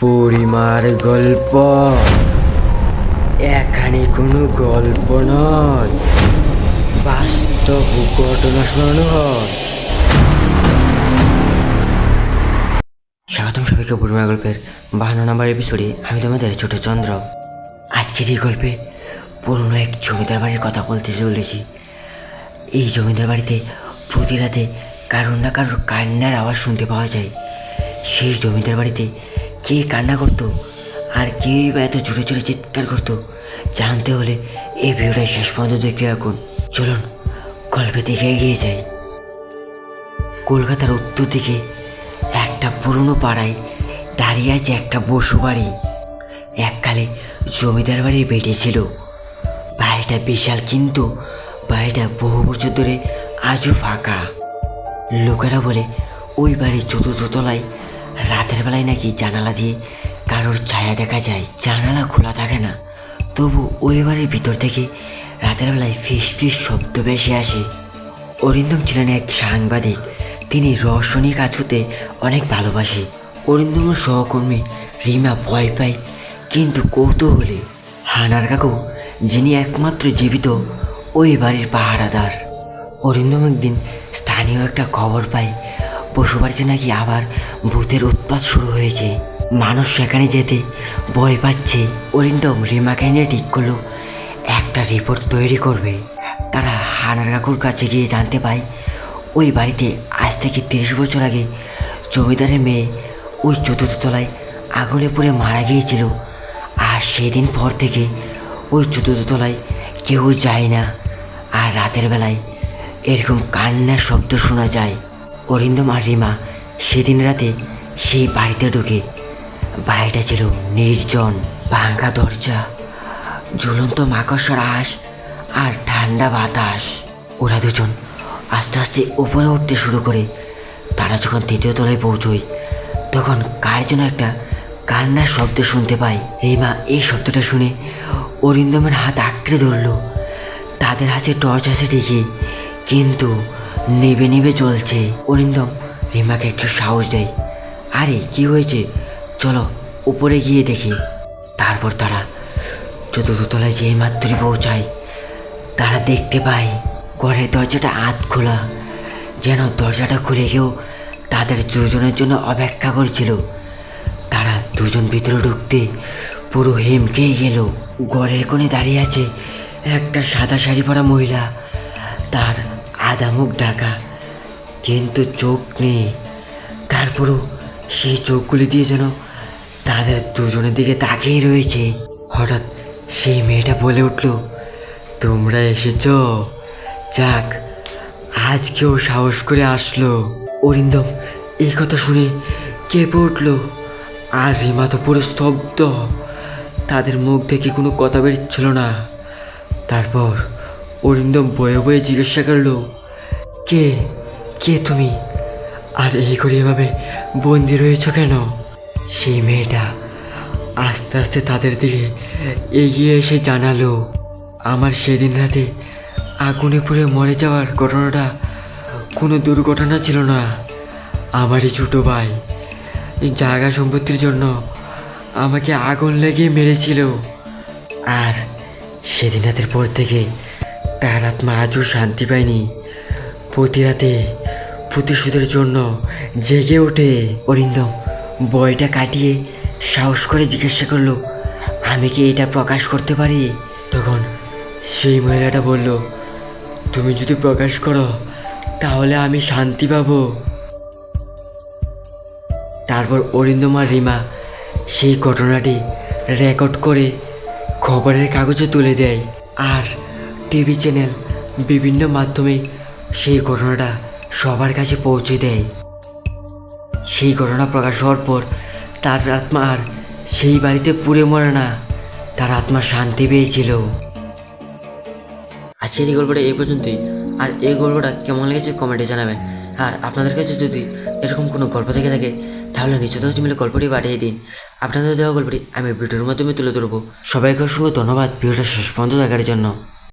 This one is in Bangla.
পরিমার গল্প। এখানে কোনো গল্প নয়। বাস্তব ঘটনা শোনানো হয়। স্বাগতম সবাইকে পরিমার গল্পের বাহান্ন নম্বর এপিসোডে আমি তোমাদের ছোট চন্দ্র। আজকের এই গল্পে পুরনো এক জমিদার বাড়ির কথা বলতে চলেছি। এই জমিদার বাড়িতে প্রতি রাতে কারোর না কারোর কান্নার আওয়াজ শুনতে পাওয়া যায়। সেই জমিদার বাড়িতে কে কান্না করতো? আর কেউই বা এত জোরে জোরে চিৎকার করতো? জানতে হলে এই ভিডিওটা শেষ পর্যন্ত দেখে রাখুন চলুন গল্পে দেখে এগিয়ে যাই। কলকাতার উত্তর দিকে একটা পুরনো পাড়ায় দাঁড়িয়ে আছে একটা বসু বাড়ি। এককালে জমিদার বাড়ির বেটে ছিল। বাড়িটা বিশাল কিন্তু বাড়িটা বহু বছর ধরে আজও ফাঁকা। লোকেরা বলে, ওই বাড়ির চতুর্থ তলায় রাতের বেলায় নাকি জানালা দিয়ে কারোর ছায়া দেখা যায়, জানালা খোলা থাকে না। তবু ওই বাড়ির ভিতর থেকে রাতের বেলায় ফিস ফিস শব্দ বেশি আসে। অরিন্দম ছিলেন এক সাংবাদিক। তিনি রহস্য নিয়ে কাজ করতে অনেক ভালোবাসে। অরিন্দমের সহকর্মী রিমা ভয় পায়, কিন্তু কৌতূহলে হানার কাকু, যিনি একমাত্র জীবিত, ওই বাড়ির পাহারাদার। অরিন্দম একদিন স্থানীয় একটা খবর পায় পশুবাড়িতে নাকি আবার ভূতের উৎপাত শুরু হয়েছে। মানুষ সেখানে যেতে ভয় পাচ্ছে। অরিন্দম রিমাকে নিয়ে ঠিক করল। একটা রিপোর্ট তৈরি করবে। তারা হানার কাকুর কাছে গিয়ে জানতে পায়, ওই বাড়িতে আজ থেকে তিরিশ বছর আগে জমিদারের মেয়ে ওই চতুর্থ তলায় আগুনে পুড়ে মারা গিয়েছিল। আর সেদিন পর থেকে ওই চতুর্থ তলায় কেউ যায় না। আর রাতের বেলায় এরকম কান্নার শব্দ শোনা যায়। অরিন্দম আর রিমা সেদিন রাতে সেই বাড়িতে ঢুকে। বাড়িটা ছিল নির্জন, ভাঙ্গা দরজা, ঝুলন্ত মাকড়সার আশ আর ঠান্ডা বাতাস। ওরা দুজন আস্তে আস্তে উপরে উঠতে শুরু করে। তারা যখন তৃতীয় তলায় পৌঁছয়, তখন কার যেন একটা কান্নার শব্দ শুনতে পায়। রিমা এই শব্দটা শুনে অরিন্দমের হাত আঁকড়ে ধরলো। তাদের হাতে টর্চ আছে ঠিকই, কিন্তু নেবে নেবে চলছে। অরিন্দম রিমাকে একটু সাহস দেয়। আরে, কি হয়েছে? চলো, উপরে গিয়ে দেখি। তারপর তারা চতুর্থ তলায় যেই মাত্রই পৌঁছায়, তারা দেখতে পায় ঘরের দরজাটা আধ খোলা, যেন দরজাটা খুলে কেউ তাদের দুজনের জন্য অপেক্ষা করছিল। তারা দুজন ভিতরে ঢুকতে পুরো হেমকেই গেল। ঘরের কোণে দাঁড়িয়ে আছে একটা সাদা শাড়ি পরা মহিলা। তার আধা মুখ ঢাকা কিন্তু চোখ নেই। তারপরও সেই চোখগুলি দিয়ে যেন তাদের দুজনের দিকে তাকিয়ে রয়েছে। হঠাৎ সেই মেয়েটা বলে উঠল, তোমরা এসেছ? যাক আজ কেউ সাহস করে আসলো। অরিন্দম এই কথা শুনে কেঁপে উঠল, আর রিমা তো পুরো স্তব্ধ। তাদের মুখ থেকে কোনো কথা বেরোচ্ছিল না। তারপর অরিন্দম বয়ে বয়ে জিজ্ঞাসা করল কে? কে তুমি? আর এই করে এভাবে বন্দি রয়েছ কেন? সেই মেয়েটা আস্তে আস্তে তাদের দিকে এগিয়ে এসে জানালো, আমার সেদিন রাতে আগুনে পুড়ে মরে যাওয়ার ঘটনাটা কোনো দুর্ঘটনা ছিল না। আমারই ছোটো ভাই জায়গা সম্পত্তির জন্য আমাকে আগুন লেগে মেরেছিল। আর সেদিন রাতের পর থেকে তার আত্মা আজও শান্তি পায়নি। প্রতি রাতে প্রতিশোধের জন্য জেগে ওঠে অরিন্দম। বয়টা কাটিয়ে সাহস করে জিজ্ঞাসা করল, আমি কি এটা প্রকাশ করতে পারি? তখন সেই মহিলাটা বলল, তুমি যদি প্রকাশ করো, তাহলে আমি শান্তি পাবো। তারপর অরিন্দম আর রিমা সেই ঘটনাটি রেকর্ড করে খবরের কাগজে তুলে দেয়। আর টিভি চ্যানেল বিভিন্ন মাধ্যমে সেই ঘটনাটা সবার কাছে পৌঁছে দেয়। সেই ঘটনা প্রকাশ হওয়ার পর তার আত্মা আর সেই বাড়িতে পুড়ে মরে না, তার আত্মা শান্তি পেয়েছিল। আজকের এই গল্পটা এই পর্যন্তই। আর এই গল্পটা কেমন লেগেছে কমেন্টে জানাবেন। আর আপনাদের কাছে যদি এরকম কোনো গল্প থেকে থাকে, তাহলে নিশ্চিত হচ্ছে মিলে গল্পটি পাঠিয়ে দিন। আপনাদের দেওয়া গল্পটি আমি ভিডিওর মাধ্যমে তুলে ধরবো। সবাইকে অসংখ্য ধন্যবাদ ভিডিওটা শেষ পর্যন্ত দেখার জন্য।